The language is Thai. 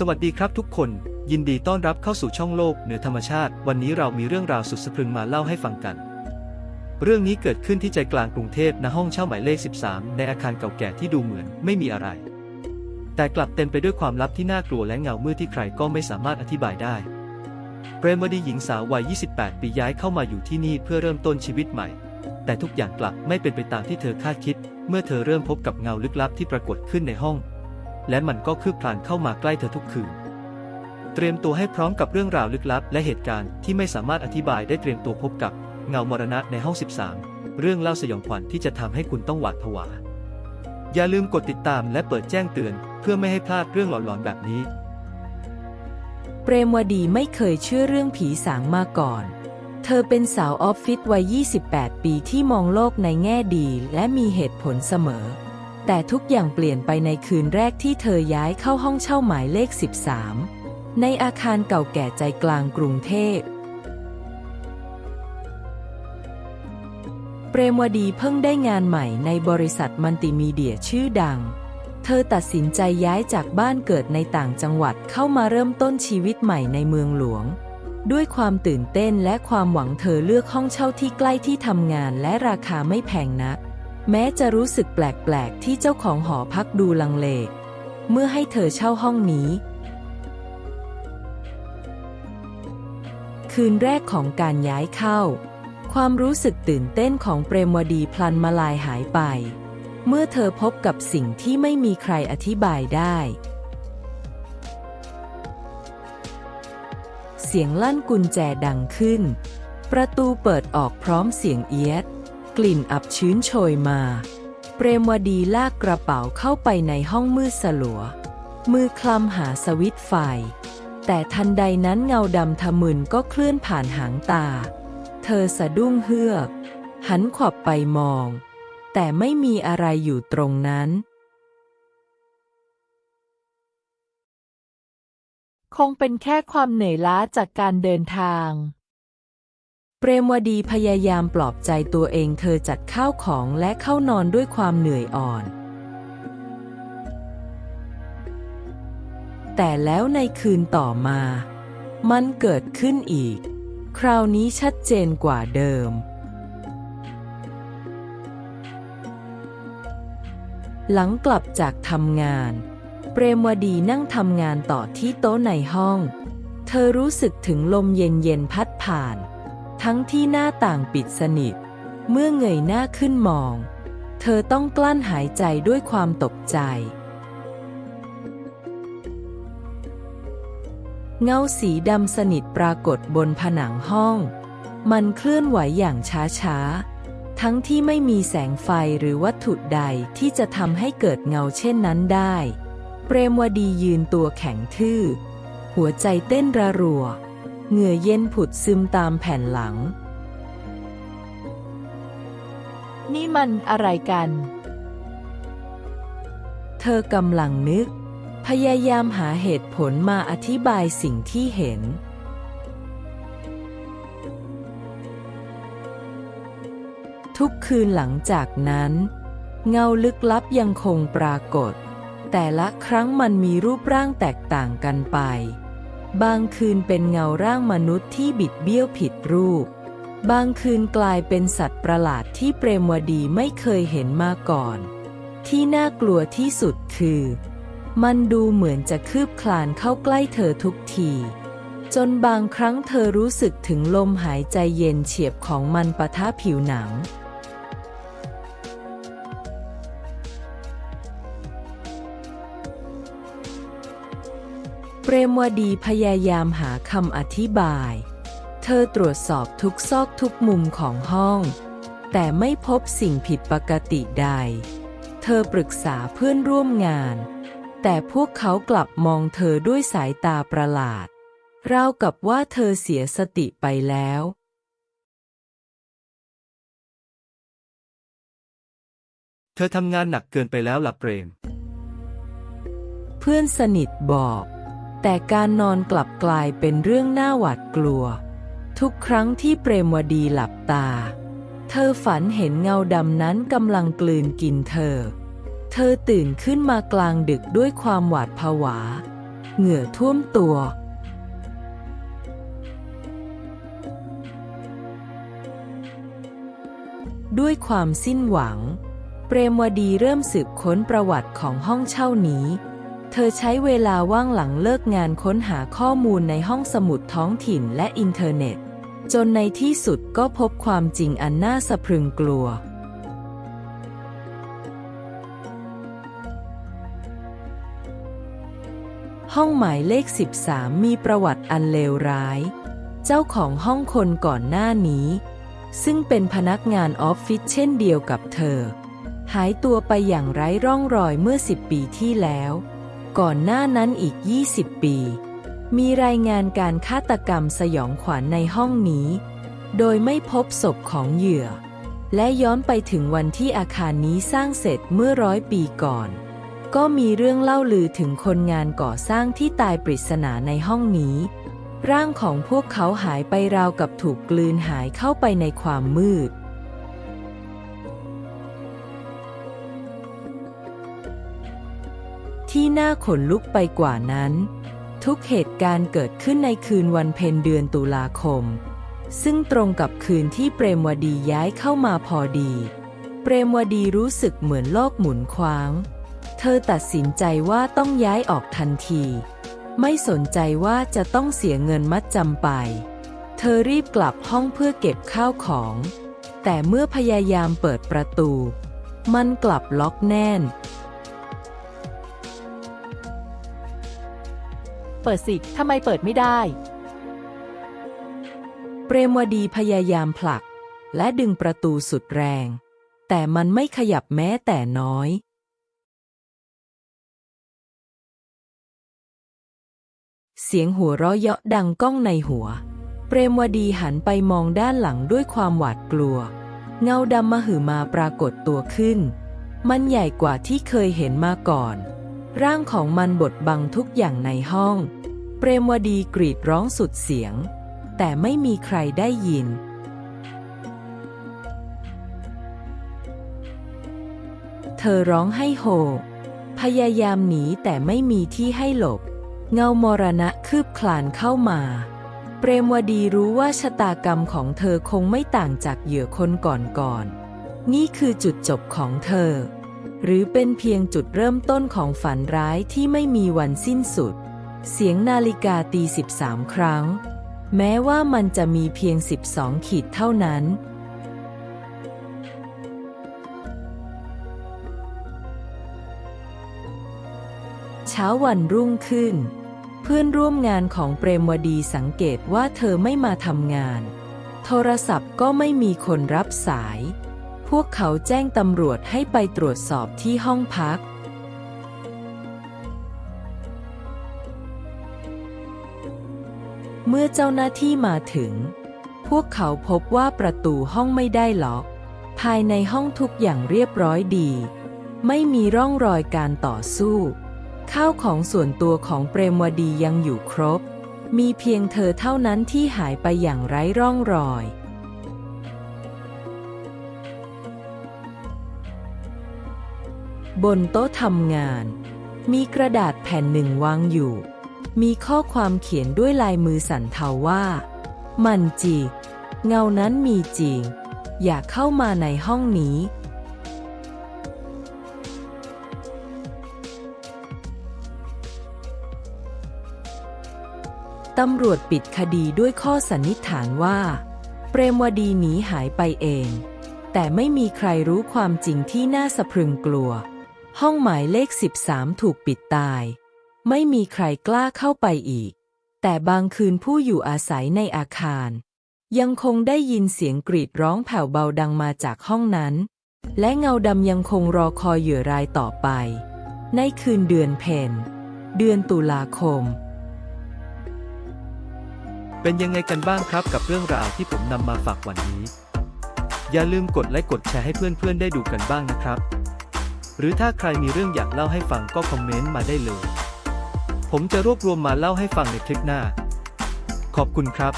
สวัสดีครับทุกคน ยินดีต้อนรับเข้าสู่ช่องโลกเหนือธรรมชาติ วันนี้เรามีเรื่องราวสุดสะพรึงมาเล่าให้ฟังกัน เรื่องนี้เกิดขึ้นที่ใจกลางกรุงเทพณห้องเช่าหมายเลข 13 ในอาคารเก่าแก่ที่ดูเหมือนไม่มีอะไร แต่กลับเต็มไปด้วยความลับที่น่ากลัวและเงามืดที่ใครก็ไม่สามารถอธิบายได้เปรมดีหญิงสาววัย 28 ปีย้ายเข้ามาอยู่ที่นี่เพื่อเริ่มต้นชีวิตใหม่ แต่ทุกอย่างกลับไม่เป็นไปตามที่เธอคาดคิด เมื่อเธอเริ่มพบกับเงาลึกลับที่ปรากฏขึ้นในห้อง และมันก็คืบคลานเข้ามาใกล้เธอทุกคืน เตรียมตัวให้พร้อมกับเรื่องราวลึกลับ และเหตุการณ์ที่ไม่สามารถอธิบายได้เตรียมตัวพบกับเงามรณะในห้อง 13 เรื่องเล่าสยองขวัญที่จะทำให้คุณต้องหวาดผวา อย่าลืมกดติดตามและเปิดแจ้งเตือน เพื่อไม่ให้พลาดเรื่องหลอนๆแบบนี้ เปรมวดีไม่เคยเชื่อเรื่องผีสางมาก่อนเธอเป็นสาวออฟฟิศวัย 28 ปีที่มองโลกในแง่ดีและมีเหตุผลเสมอ แต่ทุกอย่างเปลี่ยนไปในคืนแรกที่เธอย้ายเข้าห้องเช่าหมายเลข 13 ในอาคารเก่าแก่ใจกลางกรุงเทพ เปรมวดีเพิ่งได้งานใหม่ในบริษัทมัลติมีเดียชื่อดัง เธอตัดสินใจย้ายจากบ้านเกิดในต่างจังหวัดเข้ามาเริ่มต้นชีวิตใหม่ในเมืองหลวง ด้วยความตื่นเต้นและความหวังเธอเลือกห้องเช่าที่ใกล้ที่ทำงานและราคาไม่แพงนัก แม้จะรู้สึกแปลกๆที่เจ้าของหอพักดูลังเล เมื่อให้เธอเช่าห้องนี้ คืนแรกของการย้ายเข้า ความรู้สึกตื่นเต้นของเปรมวดีพลันมาลายหายไป เมื่อเธอพบกับสิ่งที่ไม่มีใครอธิบายได้ เสียงลั่นกุญแจดังขึ้น ประตูเปิดออกพร้อมเสียงเอียด กลิ่นอับชื้นโชยมา เปรมวดีลากกระเป๋าเข้าไปในห้องมืดสลัว มือคลำหาสวิตไฟ แต่ทันใดนั้นเงาดำทะมึนก็เคลื่อนผ่านหางตา เธอสะดุ้งเฮือก หันขวับไปมอง แต่ไม่มีอะไรอยู่ตรงนั้นคงเป็นแค่ความเหนื่อยล้าจากการเดินทาง เปรมวดีพยายามปลอบใจตัวเองเธอจัดข้าวของและเข้านอนด้วยความเหนื่อยอ่อน แต่แล้วในคืนต่อมา มันเกิดขึ้นอีก คราวนี้ชัดเจนกว่าเดิม หลังกลับจากทำงาน เปรมวดีนั่งทำงานต่อที่โต๊ะในห้อง เธอรู้สึกถึงลมเย็นๆพัดผ่าน ทั้งที่หน้าต่างปิดสนิท เมื่อเงยหน้าขึ้นมอง เธอต้องกลั้นหายใจด้วยความตกใจ เงาสีดำสนิทปรากฏบนผนังห้อง มันเคลื่อนไหวอย่างช้าๆ ทั้งที่ไม่มีแสงไฟหรือวัตถุใดที่จะทำให้เกิดเงาเช่นนั้นได้ เปรมวดียืนตัวแข็งทื่อ หัวใจเต้นระรัว เหงื่อเย็นผุดซึมตามแผ่นหลัง นี่มันอะไรกัน เธอกำลังนึก พยายามหาเหตุผลมาอธิบายสิ่งที่เห็น ทุกคืนหลังจากนั้น เงาลึกลับยังคงปรากฏ แต่ละครั้งมันมีรูปร่างแตกต่างกันไป บางคืนเป็นเงาร่างมนุษย์ที่บิดเบี้ยวผิดรูป บางคืนกลายเป็นสัตว์ประหลาดที่เปรมวดีไม่เคยเห็นมาก่อน ที่น่ากลัวที่สุดคือ มันดูเหมือนจะคืบคลานเข้าใกล้เธอทุกที จนบางครั้งเธอรู้สึกถึงลมหายใจเย็นเฉียบของมันปะทะผิวหนัง เปรมวดีพยายามหาคำอธิบาย เธอตรวจสอบทุกซอกทุกมุมของห้อง แต่ไม่พบสิ่งผิดปกติใด เธอปรึกษาเพื่อนร่วมงาน แต่พวกเขากลับมองเธอด้วยสายตาประหลาด ราวกับว่าเธอเสียสติไปแล้วเธอทำงานหนักเกินไปแล้วล่ะเปรม เพื่อนสนิทบอก แต่การนอนกลับกลายเป็นเรื่องน่าหวาดกลัว ทุกครั้งที่เปรมวดีหลับตา เธอฝันเห็นเงาดำนั้นกำลังกลืนกินเธอ เธอตื่นขึ้นมากลางดึกด้วยความหวาดผวา เหงื่อท่วมตัว ด้วยความสิ้นหวัง เปรมวดีเริ่มสืบค้นประวัติของห้องเช่านี้ เธอใช้เวลาว่างหลังเลิกงานค้นหาข้อมูลในห้องสมุดท้องถิ่นและอินเทอร์เน็ต จนในที่สุดก็พบความจริงอันน่าสะพรึงกลัว ห้องหมายเลข 13 มีประวัติอันเลวร้าย เจ้าของห้องคนก่อนหน้านี้ ซึ่งเป็นพนักงานออฟฟิศเช่นเดียวกับเธอ หายตัวไปอย่างไร้ร่องรอยเมื่อ 10 ปีที่แล้ว ก่อนหน้านั้นอีก 20 ปี มีรายงานการฆาตกรรมสยองขวัญในห้องนี้ โดยไม่พบศพของเหยื่อ และย้อนไปถึงวันที่อาคารนี้สร้างเสร็จเมื่อร้อยปีก่อน ก็มีเรื่องเล่าลือถึงคนงานก่อสร้างที่ตายปริศนาในห้องนี้ ร่างของพวกเขาหายไปราวกับถูกกลืนหายเข้าไปในความมืด ที่น่าขนลุกไปกว่านั้น ทุกเหตุการณ์เกิดขึ้นในคืนวันเพ็ญเดือนตุลาคม ซึ่งตรงกับคืนที่เปรมวดีย้ายเข้ามาพอดี เปรมวดีรู้สึกเหมือนโลกหมุนคว้าง เธอตัดสินใจว่าต้องย้ายออกทันที ไม่สนใจว่าจะต้องเสียเงินมัดจำไป เธอรีบกลับห้องเพื่อเก็บข้าวของ แต่เมื่อพยายามเปิดประตู มันกลับล็อกแน่น เปิดสิ ทำไมเปิดไม่ได้ เปรมวดีพยายามผลัก และดึงประตูสุดแรง แต่มันไม่ขยับแม้แต่น้อย เสียงหัวเราะเยาะดังก้องในหัว เปรมวดีหันไปมองด้านหลังด้วยความหวาดกลัว เงาดำมหึมาปรากฏตัวขึ้น มันใหญ่กว่าที่เคยเห็นมาก่อน ร่างของมันบดบังทุกอย่างในห้อง เปรมวดีกรีดร้องสุดเสียง แต่ไม่มีใครได้ยิน เธอร้องให้โฮ พยายามหนีแต่ไม่มีที่ให้หลบ เงามรณะคืบคลานเข้ามา เปรมวดีรู้ว่าชะตากรรมของเธอคงไม่ต่างจากเหยื่อคนก่อนๆนี่คือจุดจบของเธอ หรือเป็นเพียงจุดเริ่มต้นของฝันร้ายที่ไม่มีวันสิ้นสุด เสียงนาฬิกาตีสิบสามครั้ง แม้ว่ามันจะมีเพียง 12 ขีดเท่านั้น เช้าวันรุ่งขึ้น เพื่อนร่วมงานของเปรมวดีสังเกตว่าเธอไม่มาทำงาน โทรศัพท์ก็ไม่มีคนรับสาย พวกเขาแจ้งตำรวจให้ไปตรวจสอบที่ห้องพัก เมื่อเจ้าหน้าที่มาถึง พวกเขาพบว่าประตูห้องไม่ได้ล็อก ภายในห้องทุกอย่างเรียบร้อยดี ไม่มีร่องรอยการต่อสู้ ข้าวของส่วนตัวของเปรมวดียังอยู่ครบ มีเพียงเธอเท่านั้นที่หายไปอย่างไร้ร่องรอย บนโต๊ะทำงาน มีกระดาษแผ่นหนึ่งวางอยู่ มีข้อความเขียนด้วยลายมือสันเทาว่า มันจริงเงานั้นมีจริง อย่าเข้ามาในห้องนี้ ตำรวจปิดคดีด้วยข้อสันนิษฐานว่า เปรมวดีหนีหายไปเอง แต่ไม่มีใครรู้ความจริงที่น่าสะพรึงกลัว ห้องหมายเลข 13 ถูกปิดตาย ไม่มีใครกล้าเข้าไปอีก แต่บางคืนผู้อยู่อาศัยในอาคาร ยังคงได้ยินเสียงกรีดร้องแผ่วเบาดังมาจากห้องนั้น และเงาดำยังคงรอคอยเหยื่อรายต่อไป ในคืนเดือนเพ็ญเดือนตุลาคม เป็นยังไงกันบ้างครับกับเรื่องราวที่ผมนำมาฝากวันนี้ อย่าลืมกดไลค์กดแชร์ให้เพื่อนๆได้ดูกันบ้างนะครับ หรือถ้าใครมีเรื่องอยากเล่าให้ฟังก็คอมเมนต์มาได้เลย ผมจะรวบรวมมาเล่าให้ฟังในคลิปหน้า ขอบคุณครับ